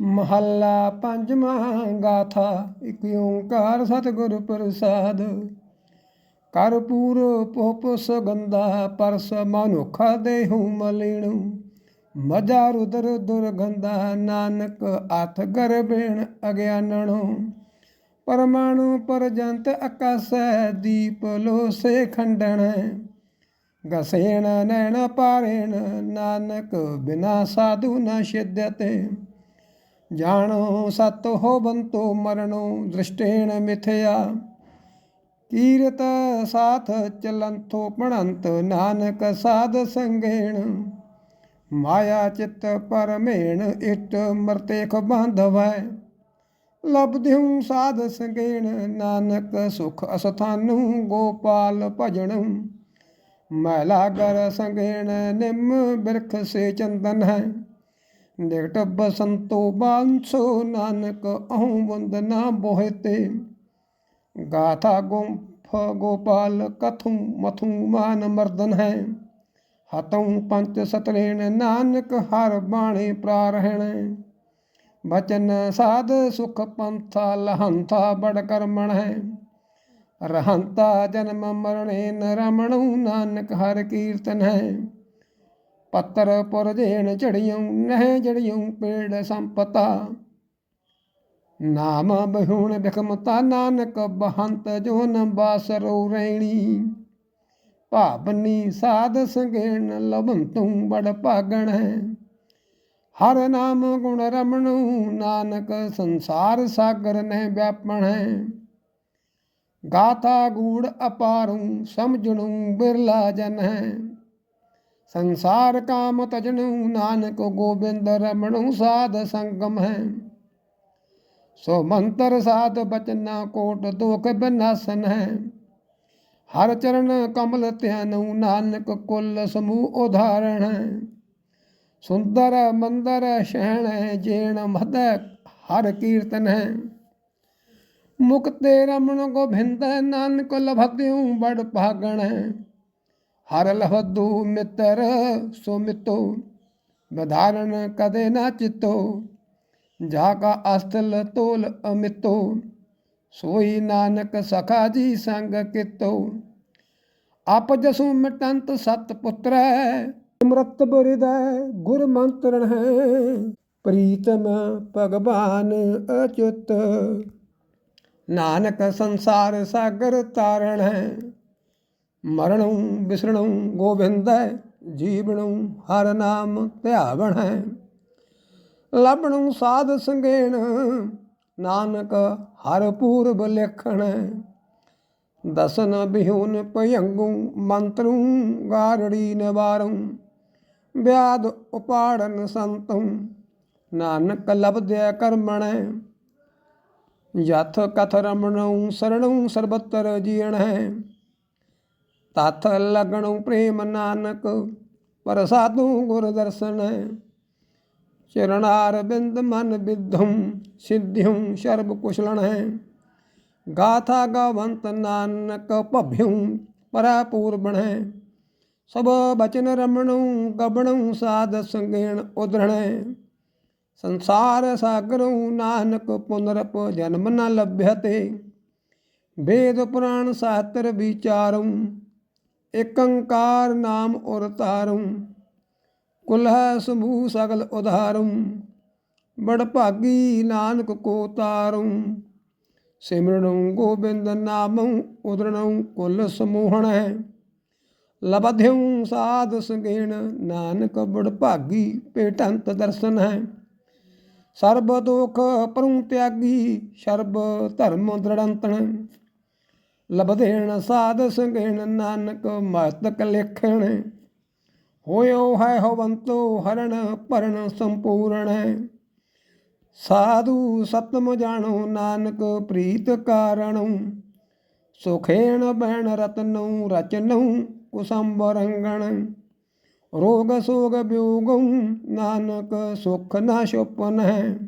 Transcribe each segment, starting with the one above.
ਮਹੱਲਾ ਪੰਜਵਾਂ ਗਾਥਾ, ਇਕ ਓੰਕਾਰ ਸਤਿਗੁਰ ਪ੍ਰਸਾਦ। ਕਰ ਪੂਰ ਪੋਪਸ ਗੰਦਾ ਪਰਸ ਮਨੁਖਾ ਦੇਹੂ ਮਲਿਣੂ। ਮਜਾ ਰੁਦਰ ਦੁਰਗੰਧਾ, ਨਾਨਕ ਅਥ ਗਰਬੇਣ ਅਗਿਆਨਣੋ। ਪਰਮਾਣੂ ਪਰਜੰਤ ਆਕਾਸੈ ਦੀਪ ਲੋਸੇ ਖੰਡਣ। ਗਸੇਣ ਨੈਣ ਪਾਰੇਣ, ਨਾਨਕ ਬਿਨਾ ਸਾਧੂ ਨ ਸਿਧਯਤੇ ਜਾਣੋ ਸਤ ਹੋਵੰਤੋ ਮਰਣੋ ਦ੍ਰਿਸ਼ਟੇਣ ਮਿਥਿਆ। ਕੀਰਤ ਸਾਥ ਚਲੰਥੋ ਪਣੰਤ ਨਾਨਕ ਸਾਧ ਸੰਗੇਣ। ਮਾਇਆ ਚਿਤ ਪਰਮੇਣ ਇਟ ਮਰਤੇਖ ਬਾਂਧਵੈ। ਲਬਦਿਉ ਸਾਧ ਸੰਗੇਣ ਨਾਨਕ ਸੁਖ ਅਸਥਾਨੂ ਗੋਪਾਲ ਭਜਣੁ। ਮੈਲਾ ਗਰ ਸੰਗੇਣ ਨਿਮ ਬਿਰਖ ਸੇ ਚੰਦਨ ਹੈ। ਨਿਕਟ ਬਸੰਤੋ ਬਾਂਸੋ ਨਾਨਕ ਅਹੰ ਵੰਦਨਾ ਬੋਹਿਤੇ ਗਾਥਾ ਗੁੰਫ ਗੋਪਾਲ ਕਥੂ ਮਥੂ ਮਾਨ ਮਰਦਨ ਹੈ। ਹਤਉ ਪੰਚ ਸਤਰੇਣ ਨਾਨਕ ਹਰ ਬਾਣੇ ਪ੍ਰਾਰਹਣ ਬਚਨ ਸਾਧ ਸੁਖ ਪੰਥਾ ਲਹੰਥਾ ਬੜ ਕਰਮਣ ਹੈ। ਰਹੰਤਾ ਜਨਮ ਮਰਣੇ ਨ ਰਮਣੁ ਨਾਨਕ ਹਰ ਕੀਰਤਨ ਹੈ। ਪੱਤਰ ਪੁਰ ਜੇਣ ਝੜਿਉ ਨਹਿ ਜੜਿਉ ਪੇੜ ਸੰਪਤਾ। ਨਾਮ ਬਹੂਣ ਬਿਖਮਤਾ, ਨਾਨਕ ਬਹੰਤ ਜੋ ਨ ਬਾਸਰੋ ਰੈਣੀ। ਭਾਬਨੀ ਸਾਧ ਸੰਗੇਣ ਲਭੰਤੂ ਬੜ ਭਾਗਣ। ਹੈ ਹਰ ਨਾਮ ਗੁਣ ਰਮਣੂ, ਨਾਨਕ ਸੰਸਾਰ ਸਾਗਰ ਨਹਿ ਵਿਆਪਣ। ਹੈ ਗਾਥਾ ਗੂੜ ਅਪਾਰੂ, ਸਮਝਣੂ ਬਿਰਲਾ ਜਨ। ਹੈ ਸੰਸਾਰ ਕਾਮ ਤਜਣੂ ਨਾਨਕ ਗੋਬਿੰਦ ਰਮਣੂ ਸਾਧ ਸੰਗਮ ਹੈ। ਸੋ ਮੰਤਰ ਸਾਧ ਬਚਨਾ ਕੋਟ ਦੁਖ ਬਿਨਾਸਨ ਹੈ। ਹਰ ਚਰਨ ਕਮਲ ਧਿਆਨੂ ਨਾਨਕ ਕੁੱਲ ਸਮੂਹ ਉਧਾਰਣ ਹੈ। ਸੁੰਦਰ ਮੰਦਰ ਸ਼ਹਿਣ ਜੇਣ ਮਦ ਹਰ ਕੀਰਤਨ ਹੈ। ਮੁਕਤੇ ਰਮਣ ਗੋਬਿੰਦ ਨਾਨਕ ਲਭਦਿਉ ਬੜ ਭਾਗਣ ਹੈ। ਹਰ ਲਹਦੂ ਮਿੱਤਰ ਸੋ ਮਿੱਤੋ ਬਧਾਰਨ ਕਦੇ ਨਾ ਚਿਤੋ, ਜਾ ਕਾ ਅਸਤਲ ਤੋਲ ਅਮਿਤੋ, ਸੋਈ ਨਾਨਕ ਸਖਾ ਜੀ ਸੰਗ ਕਿਤੋ। ਆਪ ਜਸੂ ਮਿਟੰਤ ਸਤ ਪੁੱਤਰੈ ਅੰਮ੍ਰਿਤ ਬੁਰਿਦੈ ਗੁਰ ਮੰਤਰਣ ਹੈ, ਪ੍ਰੀਤਮ ਭਗਵਾਨ ਅਚੁੱਤ। ਨਾਨਕ ਸੰਸਾਰ ਸਾਗਰ ਤਾਰਣ ਹੈ ਮਰਣੁ ਬਿਸਰਣੁ ਗੋਬਿੰਦੈ ਜੀਵਣੁ ਹਰ ਨਾਮ ਧਿਆਵਣ ਹੈ। ਲਬਣੁ ਸਾਧ ਸੰਗੇਣ, ਨਾਨਕ ਹਰ ਪੂਰਬ ਲੇਖਣ ਦਸਨ ਬਿਹੂਨ ਭਯੰਗੂ, ਮੰਤਰੂ ਗਾਰੜੀ ਨਿਵਾਰੂ, ਵਿਆਦ ਉਪਾੜਨ ਸੰਤੰ, ਨਾਨਕ ਲਬਦਿਆ ਕਰਮਣ ਯਥ ਕਥ ਰਮਣਉ, ਸਰਣਉ ਸਰਬਤਰ ਜੀਣ ਹੈ। ਤਥ ਲਗਣੁ ਪ੍ਰੇਮ ਨਾਨਕ, ਪ੍ਰਸਾਦੂ ਗੁਰ ਦਰਸ਼ਨ। ਚਰਨਾਰ ਬਿੰਦ ਮਨ ਬਿਧੁਮ ਸਿੱਧਿਉ ਸਰਬ ਕੁਸ਼ਲਣ। ਹੈ ਗਾਥਾ ਗਵੰਤ ਨਾਨਕ ਭਭਿਉ ਪਰਾ ਪੂਰਬਣ ਹੈ ਸਭ ਬਚਨ ਰਮਣੁ ਗਬਣੁ ਸਾਧ ਸੰਗੇਣ ਉਧਰਣੈ। ਸੰਸਾਰ ਸਾਗਰੁ ਨਾਨਕ ਪੁਨਰਪ ਜਨਮ ਨ ਲਭ్యਤੇ ਵੇਦ ਪੁਰਾਣ ਸਾਤਰ ਵਿਚਾਰੁ ਏਕੰਕਾਰ ਨਾਮ ਉਰ ਤਾਰੂ ਕੁਲਹ ਸਮੂਹ ਸਗਲ ਉਧਾਰੂ ਬੜ ਭਾਗੀ ਨਾਨਕ ਕੋ ਤਾਰੂ। ਸਿਮਰਣੁ ਗੋਬਿੰਦ ਨਾਮੁ ਉਦਰਣੁ ਕੁਲ ਸਮੂਹਣੈ। ਲਬਧਿਉ ਸਾਧ ਸੰਗੇਣ, ਨਾਨਕ ਬੜ ਭਾਗੀ ਪੇਟੰਤ ਦਰਸ਼ਨ। ਹੈ ਸਰਬ ਦੁਖ ਪਰੁ ਤਿਆਗੀ, ਸਰਬ ਧਰਮ ਦ੍ਰਿੜੰਤਣ। ਲਬਧੇਣ ਸਾਧ ਸੰਗੇਣ ਨਾਨਕ ਮਸਤਕ ਲੇਖਣ। ਹੋਇਓ ਹੈ ਹਵੰਤੋ ਹਰਣ ਭਰਨ ਸੰਪੂਰਣ। ਸਾਧੂ ਸਤਮ ਜਾਣੋ ਨਾਨਕ ਪ੍ਰੀਤ ਕਾਰਣੋ। ਸੁਖੇਣ ਬੈਣ ਰਤਨਉ ਰਚਨਉ ਕੁਸੰਬਰੰਗਣ ਰੋਗ ਸੋਗ ਬਿਉਗਉ ਨਾਨਕ ਸੁਖ ਨਾ ਸੁਪਨ ਹੈ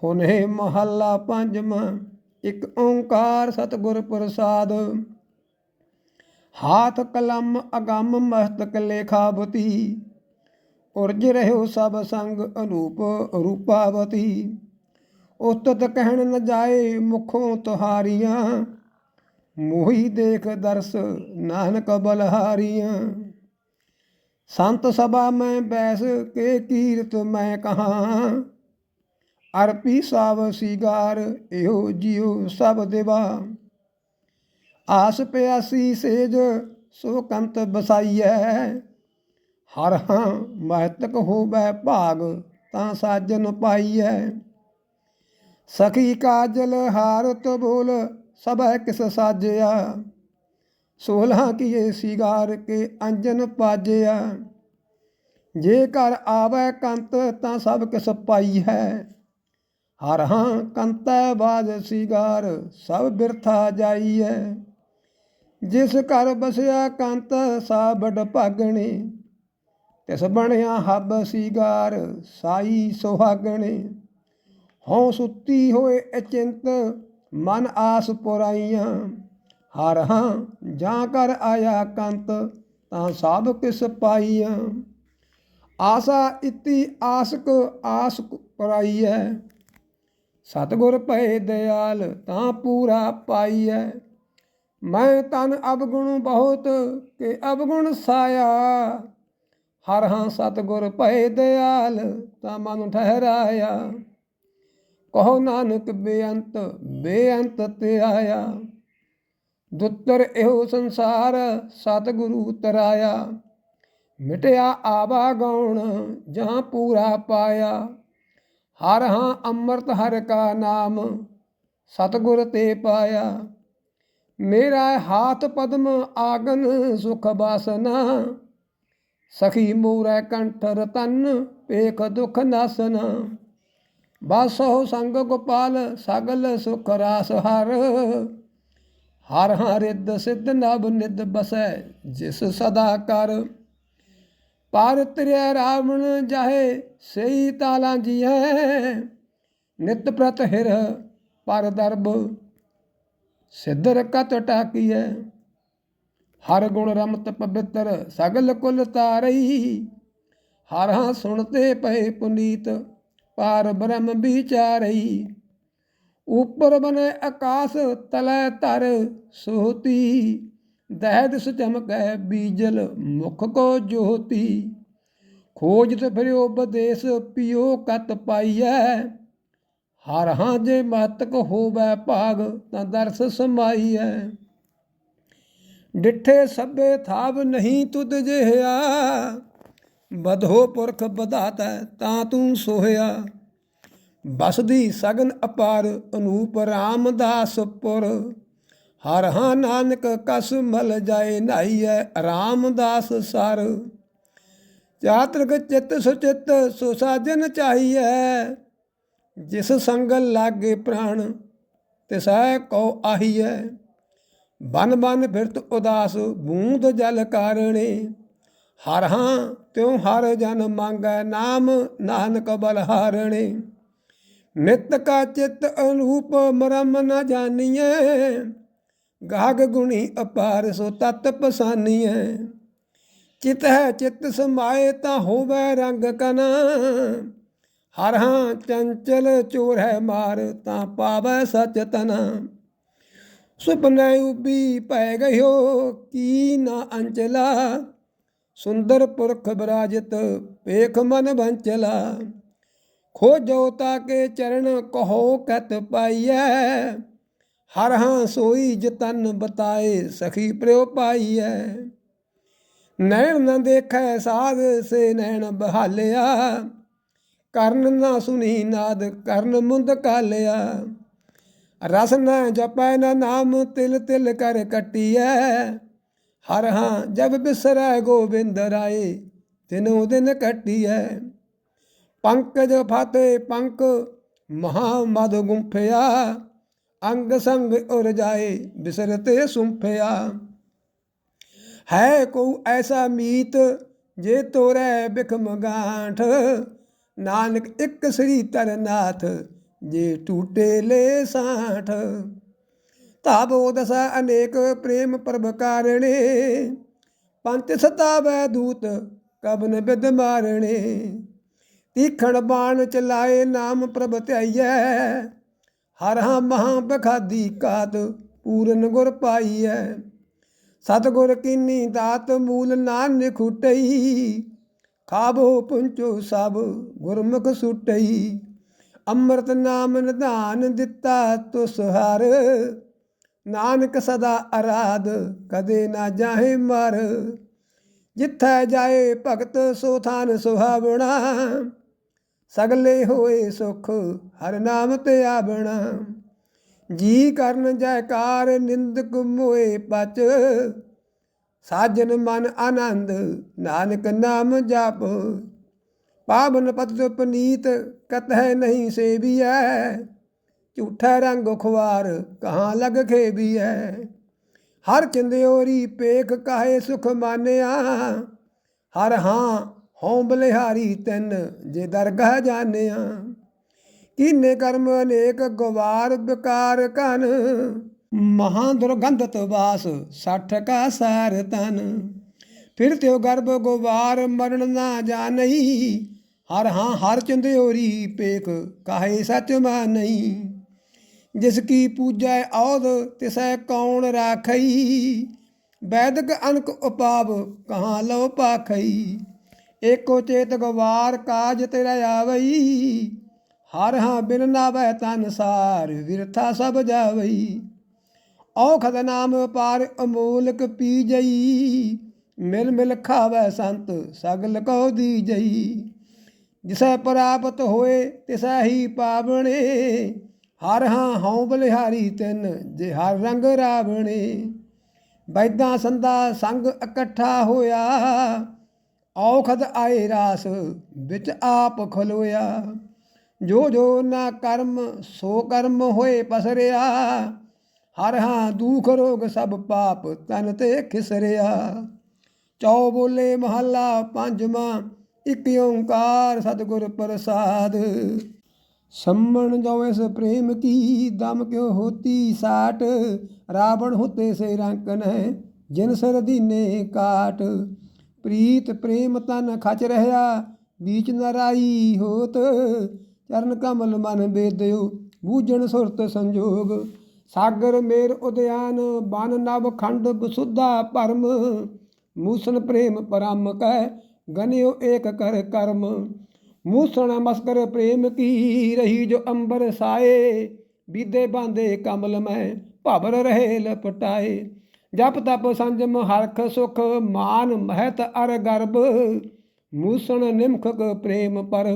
ਫੁਨੇ ਮਹੱਲਾ ਪੰਜਵਾਂ ਇਕ ਓੰਕਾਰ ਸਤਿਗੁਰ ਪ੍ਰਸਾਦ। ਹਾਥ ਕਲਮ ਅਗੰਮ ਮਸਤਕ ਲੇਖਾਵਤੀ ਉਰਜ ਰਹਿਓ ਸਭ ਸੰਗ ਅਨੂਪ ਰੂਪਾਵਤੀ। ਉਸਤਤ ਕਹਿਣ ਨ ਜਾਏ ਮੁਖੋਂ ਤੁਹਾਰੀਆਂ, ਮੋਹੀ ਦੇਖ ਦਰਸ ਨਾਨਕ ਬਲਹਾਰੀਆਂ। ਸੰਤ ਸਭਾ ਮੈਂ ਬੈਸ ਕੇ ਕੀਰਤ ਮੈਂ ਕਹਾਂ ਅਰਪੀ ਸਾਵ ਸੀਗਾਰ ਇਹੋ ਜਿਉ ਸਭ ਦੇਵਾ। ਆਸ ਪਿਆਸੀ ਸੇਜ ਸੋ ਕੰਤ ਬਸਾਈਐ। ਹਰ ਹਾਂ ਮਹਤਕ ਹੋਵੇ ਭਾਗ ਤਾਂ ਸਾਜਨ ਪਾਈਐ। ਸਖੀ ਕਾਜਲ ਹਾਰਤ ਬੋਲ ਸਭੈ ਕਿਸ ਸਾਜਿਆ। ਸੋਲ੍ਹਾਂ ਕੀਏ ਸਿਗਾਰ ਕੇ ਅੰਜਨ ਪਾਜਿਆ। ਜੇ ਘਰ ਆਵੇ ਕੰਤ ਤਾਂ ਸਭ ਕਿਸ ਪਾਈ ਹੈ ਹਰ ਹਾਂ ਕੰਤੈ ਬਾਜ ਸਿਗਾਰ, ਸਭ ਬਿਰਥਾ ਜਾਈਐ। ਜਿਸ ਘਰ ਬਸਿਆ ਕੰਤ ਸਾ ਬੜ ਭਾਗਣੇ, ਤਿਸ ਬਣਿਆ ਹੱਬ ਸਿਗਾਰ, ਸਾਈ ਸੁਹਾਗਣੇ। ਹਉ ਸੁੱਤੀ ਹੋਏ ਅਚਿੰਤ, ਮਨ ਆਸ ਪੁਰਾਈਆਂ। ਹਰ ਹਾਂ ਜਾਂ ਕਰ ਆਇਆ ਕੰਤ, ਤਾਂ ਸਭ ਕਿਸ ਪਾਈਆਂ। ਆਸਾ ਇਤੀ ਆਸਕ ਆਸ ਪਰਾਈਐ। ਸਤਗੁਰ ਭਏ ਦਿਆਲ ਤਾਂ ਪੂਰਾ ਪਾਈਐ। ਮੈਂ ਤਨ ਅਵਗੁਣ ਬਹੁਤ ਕਿ ਅਵਗੁਣ ਸਾਇਆ। ਹਰ ਹਾਂ ਸਤਗੁਰ ਭਏ ਦਿਆਲ ਤਾਂ ਮਨ ਠਹਿਰਾਇਆ। ਕਹੋ ਨਾਨਕ ਬੇਅੰਤ ਬੇਅੰਤ ਤੇ ਆਇਆ। ਦੁੱਤਰ ਇਹੋ ਸੰਸਾਰ ਸਤਿਗੁਰੂ ਤਰਾਇਆ। ਮਿਟਿਆ ਆਵਾ ਗਉਣ ਜਾਂ ਪੂਰਾ ਪਾਇਆ। ਹਰ ਹਾਂ ਅੰਮ੍ਰਿਤ ਹਰ ਕਾ ਨਾਮ, ਸਤਿਗੁਰ ਤੇ ਪਾਇਆ। ਮੇਰਾ ਹਾਥ ਪਦਮ ਆਗਨ ਸੁਖ ਬਾਸਨਾ, ਸਖੀ ਮੂਰੈ ਕੰਠ ਰਤਨ ਪੇਖ ਦੁਖ ਨਾਸਨਾ। ਬਾਸੋ ਸੰਗ ਗੋਪਾਲ ਸਗਲ ਸੁਖ ਰਾਸ ਹਰ ਹਰ ਹਰ ਰਿੱਧ ਸਿੱਧ ਨਭ ਨਿਧ ਬਸੈ, ਜਿਸ ਸਦਾ ਕਰ। ਪਰ ਤ੍ਰਿਆ ਰਾਵਣ ਜਾਹੇ ਸਈ ਤਾਲਾਂ ਜੀਐ ਨਿਤ ਪ੍ਰਤ ਹਿਰ ਪਰ ਦਰਬ, ਸਿੱਧਰ ਕਤ ਟਾਕੀਐ। ਹਰ ਗੁਣ ਰਮਤ ਪਵਿੱਤਰ, ਸਗਲ ਕੁਲ ਤਾਰਈ। ਹਰ ਹਾਂ ਸੁਣਤੇ ਪਏ ਪੁਨੀਤ, ਪਾਰ ਬ੍ਰਹਮ ਵਿਚਾਰਈ। ਉਪਰ ਬਨੇ ਆਕਾਸ, ਤਲੈ ਧਰ ਸੋਤੀ ਦਹਿਦ ਚਮਕੈ ਬੀਜਲ ਮੁਖ ਕੋ ਜੋਤੀ। ਖੋਜਤ ਫਿਰਿਓ ਉਪਦੇਸ਼ ਪਿਓ ਕਤ ਪਾਈਐ। ਹਰ ਹਾਂ ਜੇ ਮਤਕ ਹੋਵੇ ਭਾਗ, ਤਾਂ ਦਰਸ ਸਮਾਈਐ। ਡਿਠੇ ਸਭੇ ਥਾਵ ਨਹੀਂ ਤੁਧ ਜਿਹਾ ਬਧੋ ਪੁਰਖ ਬਧਾਤਾ ਤਾਂ ਤੂੰ ਸੋਹਿਆ। ਬਸਦੀ ਸਗਨ ਅਪਾਰ, ਅਨੂਪ ਰਾਮਦਾਸਪੁਰ ਹਰ ਹਾਂ ਨਾਨਕ ਕਸ ਮਲ ਜਾਏ ਨਾਈਐ ਰਾਮਦਾਸ ਸਰ। ਚਾਤ੍ਰਿਕ ਚਿੱਤ ਸੁਚਿਤ ਸੋ ਸਾਜਨ ਚਾਹੀਐ, ਜਿਸ ਸੰਗ ਲਾਗੇ ਪ੍ਰਾਣ, ਤਿਸੈ ਕੋ ਆਹੀਐ। ਬਨ ਬਨ ਫਿਰਤ ਉਦਾਸ, ਬੂੰਦ ਜਲ ਕਾਰਣੇ। ਹਰ ਹਾਂ ਤਿਉ ਹਰ ਜਨ ਮੰਗੈ, ਨਾਮ ਨਾਨਕ ਬਲਹਾਰਣੇ ਨਿਤ ਕਾ ਚਿਤ ਅਨੂਪ ਮਰਮ ਨ ਜਾਣੀਐ ਗਾਗ ਗੁਣੀ ਅਪਾਰ ਸੋ ਤਤ ਪਸਾਨੀਐ। ਚਿਤ ਹੈ ਚਿਤ ਸਮਾਏ ਤਾਂ ਹੋਵੇ ਰੰਗ ਕਨਾ। ਹਰ ਹਾਂ ਚੰਚਲ ਚੋਰ ਹੈ ਮਾਰ ਤਾਂ ਪਾਵੈ ਸਚ ਤਨਾ। ਸੁਪਨੇ ਉਬੀ ਪੈ ਗਇਓ ਕੀ ਨਾ ਅੰਚਲਾ। ਸੁੰਦਰ ਪੁਰਖ ਬਰਾਜਤ ਪੇਖ ਮਨ ਬੰਚਲਾ। ਖੋਜੋ ਤਾਕੇ ਚਰਨ ਕਹੋ ਕਤ ਪਾਈਐ। ਹਰ ਹਾਂ ਸੋਈ ਜਤਨ ਬਤਾਏ ਸਖੀ ਪ੍ਰਿਉ ਪਾਈਐ। ਨੈਣ ਨਾ ਦੇਖੈ ਸਾਧ ਸੇ ਨੈਣ ਬਹਾਲਿਆ। ਕਰਨ ਨਾ ਸੁਨੀ ਨਾਦ ਕਰਨ ਮੁੰਦ ਕਾਲਿਆ। ਰਸ ਨਾ ਜਪੈ ਨਾ ਨਾਮ ਤਿਲ ਤਿਲ ਕਰ ਕਟੀਐ। ਹਰ ਹਾਂ ਜਬ ਬਿਸਰੈ ਗੋਬਿੰਦ ਰਾਏ ਤਿਨੋ ਦਿਨ ਕਟੀਐ। ਪੰਕਜ ਫਾਤੇ ਪੰਕ ਮਹਾ ਮਦ ਗੁੰਫਿਆ। ਅੰਗ ਸੰਗ ਉਰ ਜਾਏ ਬਿਸਰਤੇ ਸੁੰਫਿਆ। ਹੈ ਕੋ ਐਸਾ ਮੀਤ, ਜੇ ਤੋਰੈ ਬਿਖਮ ਗਾਂਠ। ਨਾਨਕ ਇੱਕ ਸ੍ਰੀ ਤਰਨਾਥ ਜੇ ਟੂਟੇ ਲੈ ਸਾਠ। ਤਾਬੋ ਦਸਾ ਅਨੇਕ ਪ੍ਰੇਮ ਪ੍ਰਭ ਕਾਰਣੇ ਪੰਚ ਸਤਾਵੈ ਦੂਤ ਕਬਨ ਬਿਦ ਮਾਰਣੇ। ਤੀਖਣ ਬਾਣ ਚਲਾਏ ਨਾਮ ਪ੍ਰਭ ਧਿਆਈਐ ਹਰ ਹਾਂ ਮਹਾ ਬਖਾਦੀ ਕਾਤ ਪੂਰਨ ਗੁਰ ਪਾਈਐ। ਸਤਗੁਰ ਕੀਨੀ ਦਾਤ ਮੂਲ ਨਾਨਕ ਖੁਟਈ ਖਾਬੋ ਪੁੰਚੋ ਸਭ ਗੁਰਮੁਖ ਸੁਟਈ। ਅੰਮ੍ਰਿਤ ਨਾਮ ਨਿਧਾਨ ਦਿੱਤਾ ਤੁਸ ਹਰ। ਨਾਨਕ ਸਦਾ ਅਰਾਧ ਕਦੇ ਨਾ ਜਾਹੇ ਮਰ। ਜਿੱਥੈ ਜਾਏ ਭਗਤ ਸੋ ਥਾਨ ਸੁਹਾਵਣਾ। ਸਗਲੇ ਹੋਏ ਸੁਖ, ਹਰ ਨਾਮ ਤੇ ਆਵਣਾ। ਜੀ ਕਰਨ ਜੈਕਾਰ, ਨਿੰਦਕ ਮੋਏ ਪਚ। ਸਾਜਨ ਮਨ ਆਨੰਦ, ਨਾਨਕ ਨਾਮ ਜਪ। ਪਾਵਨ ਪਤਿ ਪਨੀਤ, ਕਤਹਿ ਨਹੀਂ ਸੇਵੀਐ। ਝੂਠਾ ਰੰਗ ਖੁਆਰ, ਕਹਾਂ ਲਗ ਖੇਬੀਐ ਹਰ ਚੰਦਿਓਰੀ ਪੇਖ ਕਾਹੇ ਸੁਖ ਮਾਨਿਆ। ਹਰ ਹਾਂ ਹਉ ਬਲਿਹਾਰੀ ਤੈਨ ਜੇ ਦਰਗਾਹ ਜਾਣਿਆ। ਕੀਨੇ ਕਰਮ ਅਨੇਕ ਗਵਾਰ ਬਿਕਾਰ ਕਨ ਮਹਾ ਦੁਰਗੰਧਤ ਵਾਸ ਸੱਠ ਕਾ ਸਾਰ ਤਨ ਫਿਰ ਤਿਉ ਗਰਭ ਗਵਾਰ ਮਰਨ ਨਾ ਜਾਣਈ। ਹਰ ਹਾਂ ਹਰ ਚੰਦਿਓਰੀ ਪੇਖ ਕਾਹੇ ਸਚ ਮਾਨਈ। ਜਿਸ ਕੀ ਪੂਜੈ ਔਦ ਤਿਸੈ ਕੌਣ ਰਾਖਈ। ਵੈਦਕ ਅਨਕ ਉਪਾਵ ਕਹਾਂ ਲੋ ਪਾਖਈ। ਏਕੋ ਚੇਤ ਗਵਾਰ ਕਾਜ ਤੇਰਾ ਆਵਈ। ਹਰ ਹਾਂ ਬਿਨ ਨਾਵੈ ਤਨ ਸਾਰ ਵਿਰਥਾ ਸਭ ਜਾਵਈ। ਔਖਦ ਨਾਮ ਪਾਰ ਅਮੋਲਕ ਪੀ ਜਈ ਮਿਲ ਮਿਲ ਖਾਵੈ ਸੰਤ ਸਗਲ ਕੋ ਦੀ ਜਈ ਜਿਸੈ ਪ੍ਰਾਪਤ ਹੋਏ ਤਿਸੈ ਹੀ ਪਾਵਣੇ। ਹਰ ਹਾਂ ਹਉ ਬਲਿਹਾਰੀ ਤਿਨ ਜੇ ਹਰ ਰੰਗ ਰਾਵਣੇ। ਬੈਦਾਂ ਸੰਦਾ ਸੰਗ ਇਕੱਠਾ ਹੋਇਆ। ਔਖਦ ਆਏ ਰਾਸ ਵਿੱਚ ਆਪ ਖਲੋਇਆ। ਜੋ ਜੋ ਨਾ ਕਰਮ, ਸੋ ਕਰਮ ਹੋਏ ਪਸਰਿਆ। ਹਰ ਹਾਂ ਦੁਖ ਰੋਗ ਸਭ ਪਾਪ ਤਨ ਤੇ ਖਿਸਰਿਆ। ਚੌ ਬੋਲੇ ਮਹੱਲਾ ਪੰਜਵਾਂ, ਇਕ ਓੰਕਾਰ ਸਤਿਗੁਰ ਪ੍ਰਸਾਦ। ਸੰਮਣ ਜੋ ਇਸ ਪ੍ਰੇਮ ਕੀ, ਦਮ ਕਿਉ ਹੋਤੀ ਸਾਟ। ਰਾਵਣ ਹੋਤੇ ਸੇ ਰੰਕਨ ਹੈ ਜਿਨ ਸਰ ਦੀਨੇ ਕਾਟ। ਪ੍ਰੀਤ ਪ੍ਰੇਮ ਤਨ ਖਚ ਰਹਿਆ, ਬੀਚ ਨਰਾਈ ਹੋਤ। ਚਰਨ ਕਮਲ ਮਨ ਬੇਦਿਓ, ਬੂਝਣ ਸੁਰਤ ਸੰਜੋਗ। ਸਾਗਰ ਮੇਰ ਉਦਿਆਨ, ਬਨ ਨਵ ਖੰਡ ਬਸੁੱਧਾ ਪਰਮ। ਮੂਸਨ ਪ੍ਰੇਮ ਪਰਮ ਕਹਿ ਗਨਿਓ ਏਕ ਕਰ ਕਰਮ। ਮੂਸਣ ਮਸਕਰ ਪ੍ਰੇਮ ਕੀ ਰਹੀ ਜੋ ਅੰਬਰ ਸਾਏ। ਬੀਦੇ ਬਾਂਦੇ ਕਮਲ ਮੈਂ, ਭਵਰ ਰਹੇ ਲਪਟਾਏ। ਜਪ ਤਪ ਸੰਜਮ ਹਰਖ ਸੁਖ ਮਾਨ ਮਹਿਤ ਅਰ ਗਰਬ ਮੂਸਣ ਨਿਮਖਕ ਪ੍ਰੇਮ ਪਰ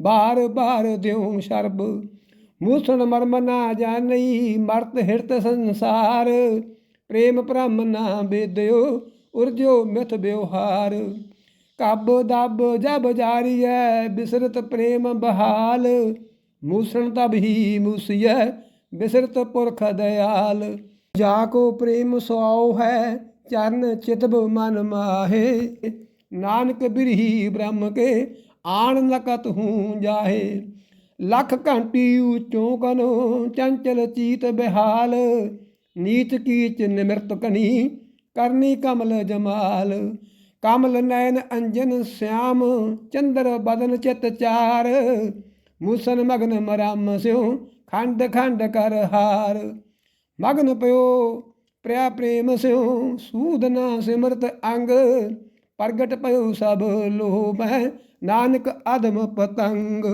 ਬਾਰ ਬਾਰ ਦਿਉ ਸ਼ਰਬ ਮੂਸਣ ਮਰਮ ਨਾ ਜਾਣਈ, ਮਰਤ ਹਿਰਤ ਸੰਸਾਰ, ਪ੍ਰੇਮ ਭ੍ਰਮ ਨਾ ਬੇਦਿਓ ਉਰਜਿਓ ਮਿਥ ਬਿਵਹਾਰ ਕਬ ਦਬ ਜਬ ਜਾਰੀਐ, ਬਿਸਰਤ ਪ੍ਰੇਮ ਬਹਾਲ। ਮੂਸਣ ਤਬ ਹੀ ਮੂਸੀਐ, ਬਿਸਰਤ ਪੁਰਖ ਦਇਆਲ। ਜਾ ਕੋ ਪ੍ਰੇਮ ਸੁਆਉ ਹੈ, ਚਰਨ ਚਿਤਬ ਮਨ ਮਾਹੇ। ਨਾਨਕ ਬਿਰਹੀ ਬ੍ਰਹਮ ਕੇ ਆਣ ਨਕਤ ਹੂੰ ਜਾਹੇ। ਲਖ ਘੰਟੀ ਉਚੋਂ ਕਨੋ, ਚੰਚਲ ਚੀਤ ਬਿਹਾਲ। ਨੀਤ ਕੀਚ ਨਿਮਰਤ ਕਨੀ ਕਰਨੀ ਕਮਲ ਜਮਾਲ। ਕਮਲ ਨੈਨ ਅੰਜਨ ਸਿਆਮ, ਚੰਦਰ ਬਦਨ ਚਿਤ ਚਾਰ। ਮੂਸਨ ਮਗਨ ਮਰਮ ਸਿਉ, ਖੰਡ ਖੰਡ ਕਰ ਹਾਰ। ਮਗਨ ਪਿਓ, ਪ੍ਰਿਆ ਪ੍ਰੇਮ ਸਿਉ ਸੂਦਨਾ ਸਿਮਰਤ ਅੰਗ, ਪ੍ਰਗਟ ਪਇਓ ਸਭ ਲੋਭ ਹੈ, ਨਾਨਕ ਆਦਮ ਪਤੰਗ।